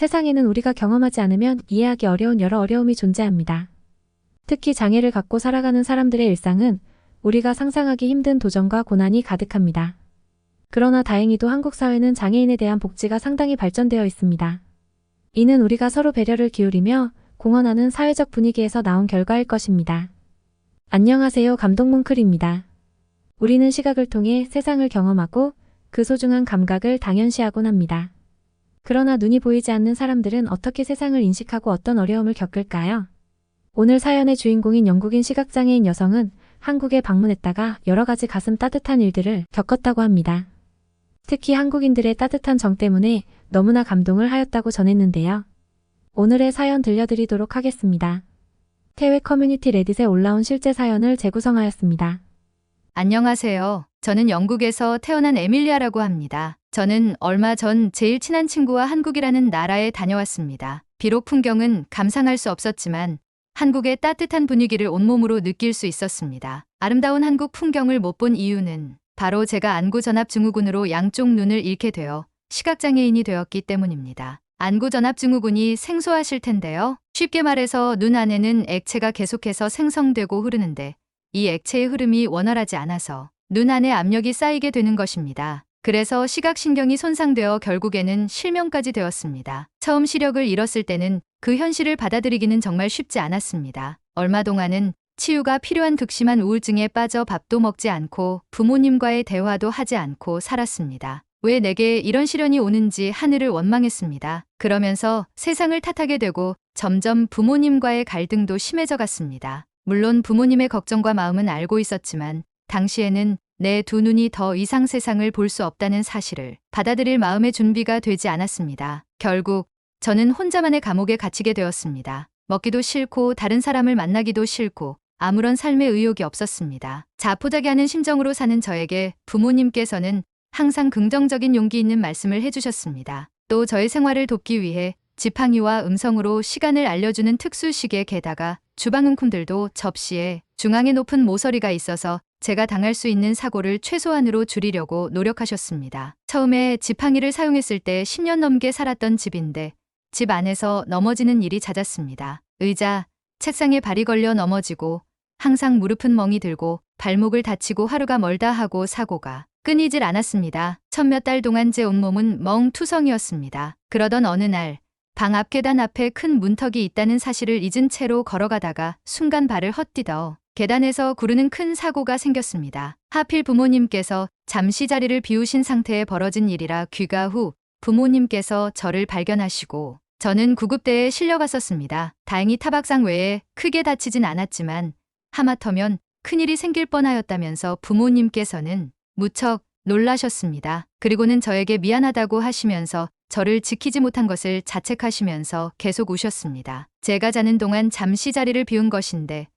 세상에는 우리가 경험하지 않으면 이해하기 어려운 여러 어려움이 존재합니다. 특히 장애를 갖고 살아가는 사람들의 일상은 우리가 상상하기 힘든 도전과 고난이 가득합니다. 그러나 다행히도 한국 사회는 장애인에 대한 복지가 상당히 발전되어 있습니다. 이는 우리가 서로 배려를 기울이며 공헌하는 사회적 분위기에서 나온 결과일 것입니다. 안녕하세요. 감동뭉클입니다. 우리는 시각을 통해 세상을 경험하고 그 소중한 감각을 당연시하곤 합니다. 그러나 눈이 보이지 않는 사람들은 어떻게 세상을 인식하고 어떤 어려움을 겪을까요? 오늘 사연의 주인공인 영국인 시각장애인 여성은 한국에 방문했다가 여러 가지 가슴 따뜻한 일들을 겪었다고 합니다. 특히 한국인들의 따뜻한 정 때문에 너무나 감동을 하였다고 전했는데요. 오늘의 사연 들려드리도록 하겠습니다. 태외 커뮤니티 레딧에 올라온 실제 사연을 재구성하였습니다. 안녕하세요. 저는 영국에서 태어난 에밀리아라고 합니다. 저는 얼마 전 제일 친한 친구와 한국이라는 나라에 다녀왔습니다. 비록 풍경은 감상할 수 없었지만 한국의 따뜻한 분위기를 온몸으로 느낄 수 있었습니다. 아름다운 한국 풍경을 못 본 이유는 바로 제가 안구전압증후군으로 양쪽 눈을 잃게 되어 시각장애인이 되었기 때문입니다. 안구전압증후군이 생소하실 텐데요. 쉽게 말해서 눈 안에는 액체가 계속해서 생성되고 흐르는데 이 액체의 흐름이 원활하지 않아서 눈 안에 압력이 쌓이게 되는 것입니다. 그래서 시각신경이 손상되어 결국에는 실명까지 되었습니다. 처음 시력을 잃었을 때는 그 현실을 받아들이기는 정말 쉽지 않았습니다. 얼마 동안은 치유가 필요한 극심한 우울증에 빠져 밥도 먹지 않고 부모님과의 대화도 하지 않고 살았습니다. 왜 내게 이런 시련이 오는지 하늘을 원망했습니다. 그러면서 세상을 탓하게 되고 점점 부모님과의 갈등도 심해져 갔습니다. 물론 부모님의 걱정과 마음은 알고 있었지만 당시에는 내 두 눈이 더 이상 세상을 볼 수 없다는 사실을 받아들일 마음의 준비가 되지 않았습니다. 결국 저는 혼자만의 감옥에 갇히게 되었습니다. 먹기도 싫고 다른 사람을 만나기도 싫고 아무런 삶의 의욕이 없었습니다. 자포자기하는 심정으로 사는 저에게 부모님께서는 항상 긍정적인 용기 있는 말씀을 해주셨습니다. 또 저의 생활을 돕기 위해 지팡이와 음성으로 시간을 알려주는 특수 시계 게다가 주방용품들도 접시에 중앙에 높은 모서리가 있어서 제가 당할 수 있는 사고를 최소한으로 줄이려고 노력하셨습니다. 처음에 지팡이를 사용했을 때 10년 넘게 살았던 집인데 집 안에서 넘어지는 일이 잦았습니다. 의자, 책상에 발이 걸려 넘어지고 항상 무릎은 멍이 들고 발목을 다치고 하루가 멀다 하고 사고가 끊이질 않았습니다. 천몇 달 동안 제 온몸은 멍투성이었습니다. 그러던 어느 날 방 앞 계단 앞에 큰 문턱이 있다는 사실을 잊은 채로 걸어가다가 순간 발을 헛디뎌 계단에서 구르는 큰 사고가 생겼습니다. 하필 부모님께서 잠시 자리를 비우신 상태에 벌어진 일이라 귀가 후 부모님께서 저를 발견하시고 저는 구급대에 실려갔었습니다. 다행히 타박상 외에 크게 다치진 않았지만 하마터면 큰일이 생길 뻔하였다면서 부모님께서는 무척 놀라셨습니다. 그리고는 저에게 미안하다고 하시면서 저를 지키지 못한 것을 자책하시면서 계속 우셨습니다. 제가 자는 동안 잠시 자리를 비운 것인데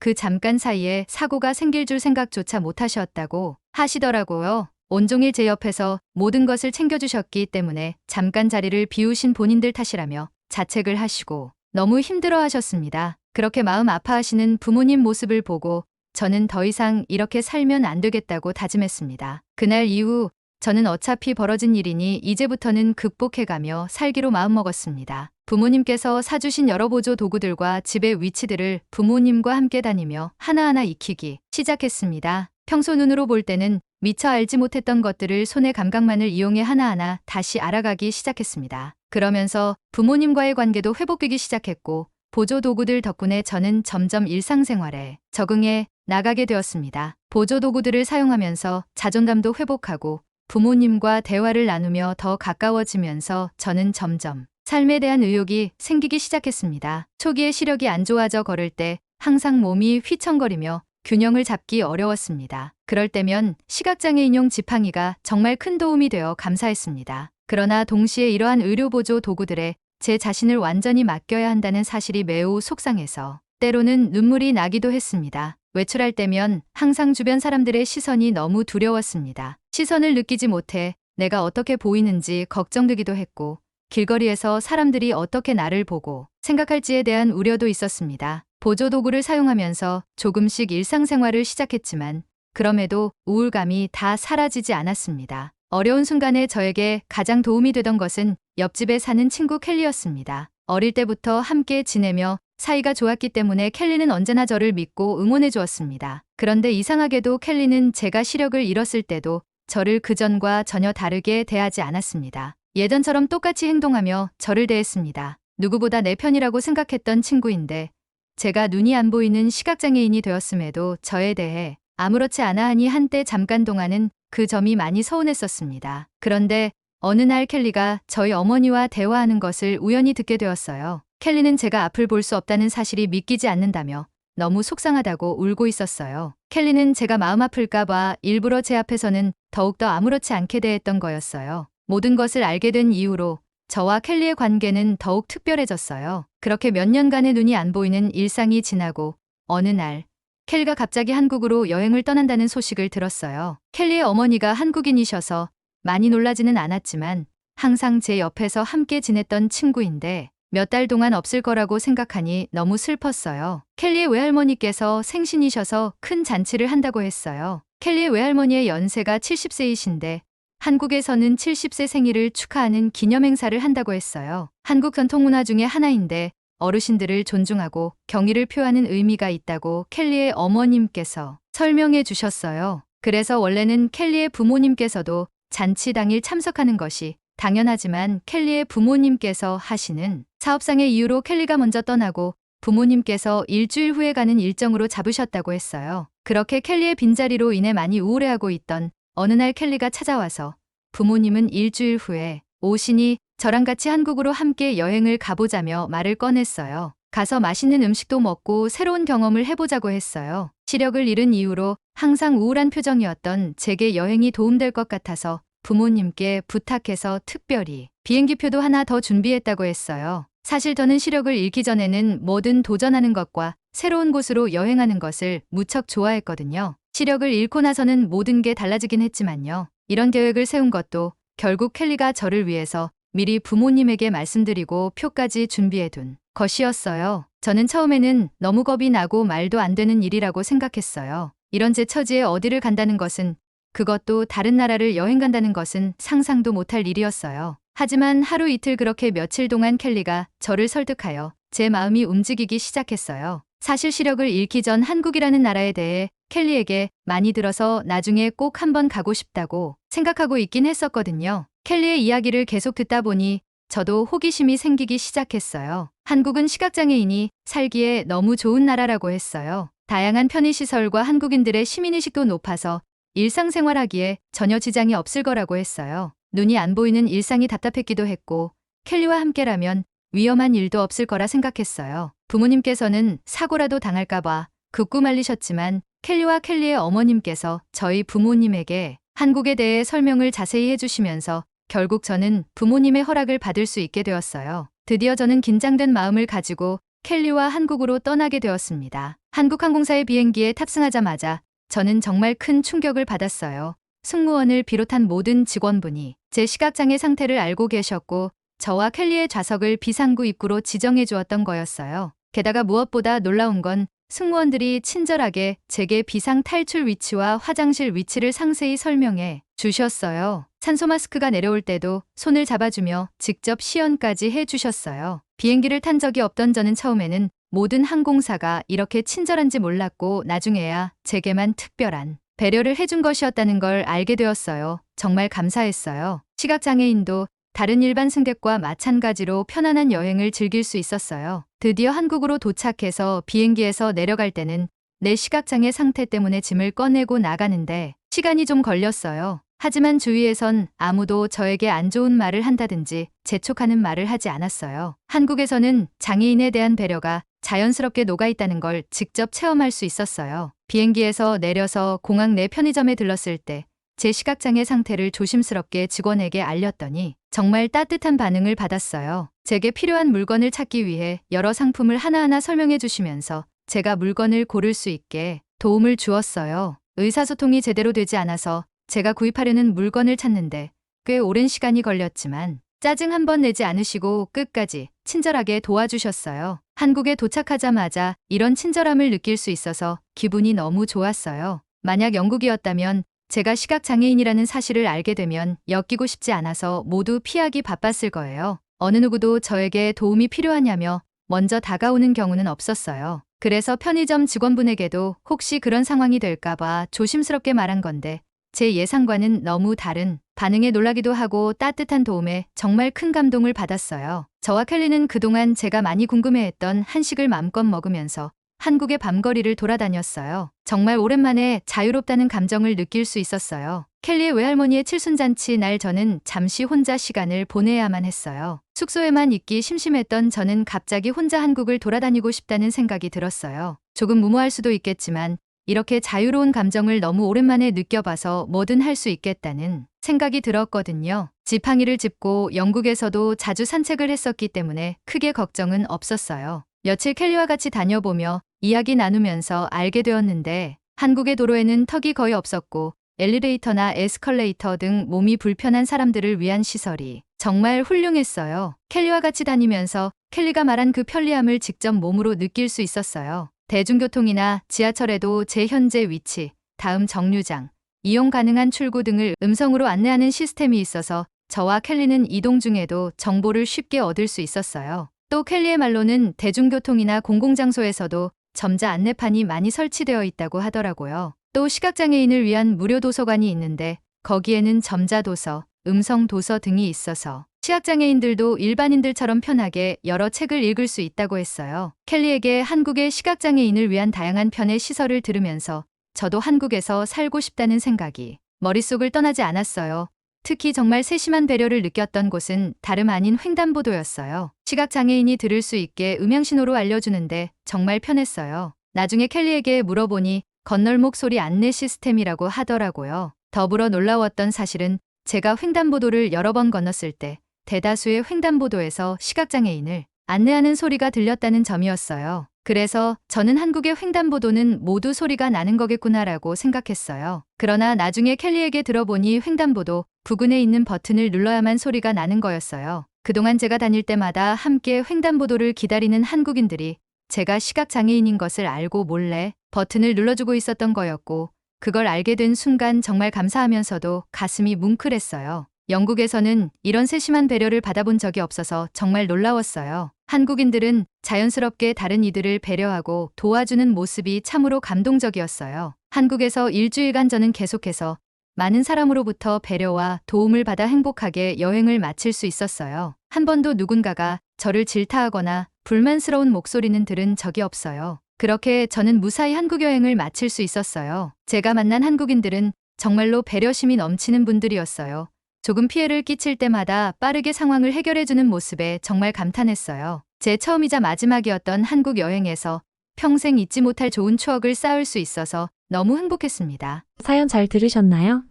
그 잠깐 사이에 사고가 생길 줄 생각조차 못하셨다고 하시더라고요. 온종일 제 옆에서 모든 것을 챙겨주셨기 때문에 잠깐 자리를 비우신 본인들 탓이라며 자책을 하시고 너무 힘들어 하셨습니다. 그렇게 마음 아파하시는 부모님 모습을 보고 저는 더 이상 이렇게 살면 안 되겠다고 다짐했습니다. 그날 이후 저는 어차피 벌어진 일이니 이제부터는 극복해가며 살기로 마음먹었습니다. 부모님께서 사주신 여러 보조 도구들과 집의 위치들을 부모님과 함께 다니며 하나하나 익히기 시작했습니다. 평소 눈으로 볼 때는 미처 알지 못했던 것들을 손의 감각만을 이용해 하나하나 다시 알아가기 시작했습니다. 그러면서 부모님과의 관계도 회복되기 시작했고 보조 도구들 덕분에 저는 점점 일상생활에 적응해 나가게 되었습니다. 보조 도구들을 사용하면서 자존감도 회복하고 부모님과 대화를 나누며 더 가까워지면서 저는 점점 삶에 대한 의욕이 생기기 시작했습니다. 초기에 시력이 안 좋아져 걸을 때 항상 몸이 휘청거리며 균형을 잡기 어려웠습니다. 그럴 때면 시각장애인용 지팡이가 정말 큰 도움이 되어 감사했습니다. 그러나 동시에 이러한 의료보조 도구들에 제 자신을 완전히 맡겨야 한다는 사실이 매우 속상해서 때로는 눈물이 나기도 했습니다. 외출할 때면 항상 주변 사람들의 시선이 너무 두려웠습니다. 시선을 느끼지 못해 내가 어떻게 보이는지 걱정되기도 했고 길거리에서 사람들이 어떻게 나를 보고 생각할지에 대한 우려도 있었습니다. 보조도구를 사용하면서 조금씩 일상생활을 시작했지만 그럼에도 우울감이 다 사라지지 않았습니다. 어려운 순간에 저에게 가장 도움이 되던 것은 옆집에 사는 친구 켈리였습니다. 어릴 때부터 함께 지내며 사이가 좋았기 때문에 켈리는 언제나 저를 믿고 응원해 주었습니다. 그런데 이상하게도 켈리는 제가 시력을 잃었을 때도 저를 그전과 전혀 다르게 대하지 않았습니다. 예전처럼 똑같이 행동하며 저를 대했습니다. 누구보다 내 편이라고 생각했던 친구인데 제가 눈이 안 보이는 시각장애인이 되었음에도 저에 대해 아무렇지 않아 하니 한때 잠깐 동안은 그 점이 많이 서운했었습니다. 그런데 어느 날 켈리가 저희 어머니와 대화하는 것을 우연히 듣게 되었어요. 켈리는 제가 앞을 볼 수 없다는 사실이 믿기지 않는다며 너무 속상하다고 울고 있었어요. 켈리는 제가 마음 아플까봐 일부러 제 앞에서는 더욱더 아무렇지 않게 대했던 거였어요. 모든 것을 알게 된 이후로 저와 켈리의 관계는 더욱 특별해졌어요. 그렇게 몇 년간의 눈이 안 보이는 일상이 지나고 어느 날 켈리가 갑자기 한국으로 여행을 떠난다는 소식을 들었어요. 켈리의 어머니가 한국인이셔서 많이 놀라지는 않았지만 항상 제 옆에서 함께 지냈던 친구인데 몇 달 동안 없을 거라고 생각하니 너무 슬펐어요. 켈리의 외할머니께서 생신이셔서 큰 잔치를 한다고 했어요. 켈리의 외할머니의 연세가 70세이신데 한국에서는 70세 생일을 축하하는 기념 행사를 한다고 했어요. 한국 전통 문화 중에 하나인데 어르신들을 존중하고 경의를 표하는 의미가 있다고 켈리의 어머님께서 설명해 주셨어요. 그래서 원래는 켈리의 부모님께서도 잔치 당일 참석하는 것이 당연하지만 켈리의 부모님께서 하시는 사업상의 이유로 켈리가 먼저 떠나고 부모님께서 일주일 후에 가는 일정으로 잡으셨다고 했어요. 그렇게 켈리의 빈자리로 인해 많이 우울해하고 있던 어느 날 켈리가 찾아와서 부모님은 일주일 후에 오시니 저랑 같이 한국으로 함께 여행을 가보자며 말을 꺼냈어요. 가서 맛있는 음식도 먹고 새로운 경험을 해보자고 했어요. 시력을 잃은 이후로 항상 우울한 표정이었던 제게 여행이 도움될 것 같아서 부모님께 부탁해서 특별히 비행기표도 하나 더 준비했다고 했어요. 사실 저는 시력을 잃기 전에는 뭐든 도전하는 것과 새로운 곳으로 여행하는 것을 무척 좋아했거든요. 시력을 잃고 나서는 모든 게 달라지긴 했지만요. 이런 계획을 세운 것도 결국 켈리가 저를 위해서 미리 부모님에게 말씀드리고 표까지 준비해둔 것이었어요. 저는 처음에는 너무 겁이 나고 말도 안 되는 일이라고 생각했어요. 이런 제 처지에 어디를 간다는 것은 그것도 다른 나라를 여행 간다는 것은 상상도 못할 일이었어요. 하지만 하루 이틀 그렇게 며칠 동안 켈리가 저를 설득하여 제 마음이 움직이기 시작했어요. 사실 시력을 잃기 전 한국이라는 나라에 대해 켈리에게 많이 들어서 나중에 꼭 한번 가고 싶다고 생각하고 있긴 했었거든요. 켈리의 이야기를 계속 듣다 보니 저도 호기심이 생기기 시작했어요. 한국은 시각장애인이 살기에 너무 좋은 나라라고 했어요. 다양한 편의시설과 한국인들의 시민의식도 높아서 일상생활하기에 전혀 지장이 없을 거라고 했어요. 눈이 안 보이는 일상이 답답했기도 했고 켈리와 함께라면 위험한 일도 없을 거라 생각했어요. 부모님께서는 사고라도 당할까봐 극구 말리셨지만 켈리와 켈리의 어머님께서 저희 부모님에게 한국에 대해 설명을 자세히 해주시면서 결국 저는 부모님의 허락을 받을 수 있게 되었어요. 드디어 저는 긴장된 마음을 가지고 켈리와 한국으로 떠나게 되었습니다. 한국항공사의 비행기에 탑승하자마자 저는 정말 큰 충격을 받았어요. 승무원을 비롯한 모든 직원분이 제 시각장애 상태를 알고 계셨고 저와 켈리의 좌석을 비상구 입구로 지정해 주었던 거였어요. 게다가 무엇보다 놀라운 건 승무원들이 친절하게 제게 비상 탈출 위치와 화장실 위치를 상세히 설명해 주셨어요. 산소 마스크가 내려올 때도 손을 잡아주며 직접 시연까지 해 주셨어요. 비행기를 탄 적이 없던 저는 처음에는 모든 항공사가 이렇게 친절한지 몰랐고 나중에야 제게만 특별한 배려를 해준 것이었다는 걸 알게 되었어요. 정말 감사했어요. 시각장애인도 다른 일반 승객과 마찬가지로 편안한 여행을 즐길 수 있었어요. 드디어 한국으로 도착해서 비행기에서 내려갈 때는 내 시각장애 상태 때문에 짐을 꺼내고 나가는데 시간이 좀 걸렸어요. 하지만 주위에선 아무도 저에게 안 좋은 말을 한다든지 재촉하는 말을 하지 않았어요. 한국에서는 장애인에 대한 배려가 자연스럽게 녹아 있다는 걸 직접 체험할 수 있었어요. 비행기에서 내려서 공항 내 편의점에 들렀을 때 제 시각장애 상태를 조심스럽게 직원에게 알렸더니 정말 따뜻한 반응을 받았어요. 제게 필요한 물건을 찾기 위해 여러 상품을 하나하나 설명해 주시면서 제가 물건을 고를 수 있게 도움을 주었어요. 의사소통이 제대로 되지 않아서 제가 구입하려는 물건을 찾는데 꽤 오랜 시간이 걸렸지만 짜증 한 번 내지 않으시고 끝까지 친절하게 도와주셨어요. 한국에 도착하자마자 이런 친절함을 느낄 수 있어서 기분이 너무 좋았어요. 만약 영국이었다면 제가 시각장애인이라는 사실을 알게 되면 엮이고 싶지 않아서 모두 피하기 바빴을 거예요. 어느 누구도 저에게 도움이 필요하냐며 먼저 다가오는 경우는 없었어요. 그래서 편의점 직원분에게도 혹시 그런 상황이 될까봐 조심스럽게 말한 건데 제 예상과는 너무 다른 반응에 놀라기도 하고 따뜻한 도움에 정말 큰 감동을 받았어요. 저와 켈리는 그동안 제가 많이 궁금해했던 한식을 마음껏 먹으면서 한국의 밤거리를 돌아다녔어요. 정말 오랜만에 자유롭다는 감정을 느낄 수 있었어요. 켈리의 외할머니의 칠순잔치 날 저는 잠시 혼자 시간을 보내야만 했어요. 숙소에만 있기 심심했던 저는 갑자기 혼자 한국을 돌아다니고 싶다는 생각이 들었어요. 조금 무모할 수도 있겠지만 이렇게 자유로운 감정을 너무 오랜만에 느껴봐서 뭐든 할 수 있겠다는 생각이 들었거든요. 지팡이를 짚고 영국에서도 자주 산책을 했었기 때문에 크게 걱정은 없었어요. 며칠 켈리와 같이 다녀보며 이야기 나누면서 알게 되었는데 한국의 도로에는 턱이 거의 없었고 엘리베이터나 에스컬레이터 등 몸이 불편한 사람들을 위한 시설이 정말 훌륭했어요. 켈리와 같이 다니면서 켈리가 말한 그 편리함을 직접 몸으로 느낄 수 있었어요. 대중교통이나 지하철에도 제 현재 위치, 다음 정류장, 이용 가능한 출구 등을 음성으로 안내하는 시스템이 있어서 저와 켈리는 이동 중에도 정보를 쉽게 얻을 수 있었어요. 또 켈리의 말로는 대중교통이나 공공장소에서도 점자 안내판이 많이 설치되어 있다고 하더라고요. 또 시각장애인을 위한 무료 도서관이 있는데 거기에는 점자 도서, 음성 도서 등이 있어서 시각장애인들도 일반인들처럼 편하게 여러 책을 읽을 수 있다고 했어요. 켈리에게 한국의 시각장애인을 위한 다양한 편의 시설을 들으면서 저도 한국에서 살고 싶다는 생각이 머릿속을 떠나지 않았어요. 특히 정말 세심한 배려를 느꼈던 곳은 다름 아닌 횡단보도였어요. 시각장애인이 들을 수 있게 음향신호로 알려주는데 정말 편했어요. 나중에 켈리에게 물어보니 건널목 소리 안내 시스템이라고 하더라고요. 더불어 놀라웠던 사실은 제가 횡단보도를 여러 번 건넜을 때 대다수의 횡단보도에서 시각장애인을 안내하는 소리가 들렸다는 점이었어요. 그래서 저는 한국의 횡단보도는 모두 소리가 나는 거겠구나라고 생각했어요. 그러나 나중에 켈리에게 들어보니 횡단보도 부근에 있는 버튼을 눌러야만 소리가 나는 거였어요. 그동안 제가 다닐 때마다 함께 횡단보도를 기다리는 한국인들이 제가 시각장애인인 것을 알고 몰래 버튼을 눌러주고 있었던 거였고 그걸 알게 된 순간 정말 감사하면서도 가슴이 뭉클했어요. 영국에서는 이런 세심한 배려를 받아본 적이 없어서 정말 놀라웠어요. 한국인들은 자연스럽게 다른 이들을 배려하고 도와주는 모습이 참으로 감동적이었어요. 한국에서 일주일간 저는 계속해서 많은 사람으로부터 배려와 도움을 받아 행복하게 여행을 마칠 수 있었어요. 한 번도 누군가가 저를 질타하거나 불만스러운 목소리는 들은 적이 없어요. 그렇게 저는 무사히 한국 여행을 마칠 수 있었어요. 제가 만난 한국인들은 정말로 배려심이 넘치는 분들이었어요. 조금 피해를 끼칠 때마다 빠르게 상황을 해결해주는 모습에 정말 감탄했어요. 제 처음이자 마지막이었던 한국 여행에서 평생 잊지 못할 좋은 추억을 쌓을 수 있어서 너무 행복했습니다. 사연 잘 들으셨나요?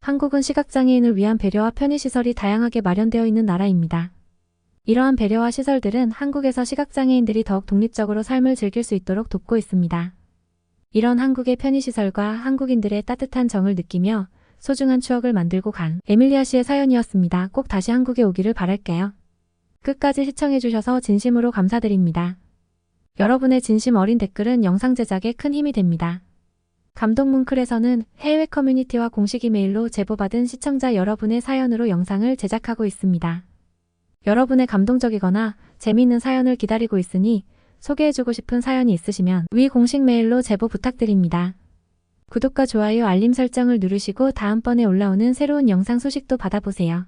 한국은 시각장애인을 위한 배려와 편의시설이 다양하게 마련되어 있는 나라입니다. 이러한 배려와 시설들은 한국에서 시각장애인들이 더욱 독립적으로 삶을 즐길 수 있도록 돕고 있습니다. 이런 한국의 편의시설과 한국인들의 따뜻한 정을 느끼며 소중한 추억을 만들고 간 에밀리아 씨의 사연이었습니다. 꼭 다시 한국에 오기를 바랄게요. 끝까지 시청해주셔서 진심으로 감사드립니다. 여러분의 진심 어린 댓글은 영상 제작에 큰 힘이 됩니다. 감동 문클에서는 해외 커뮤니티와 공식 이메일로 제보받은 시청자 여러분의 사연으로 영상을 제작하고 있습니다. 여러분의 감동적이거나 재미있는 사연을 기다리고 있으니 소개해주고 싶은 사연이 있으시면 위 공식 메일로 제보 부탁드립니다. 구독과 좋아요 알림 설정을 누르시고 다음번에 올라오는 새로운 영상 소식도 받아보세요.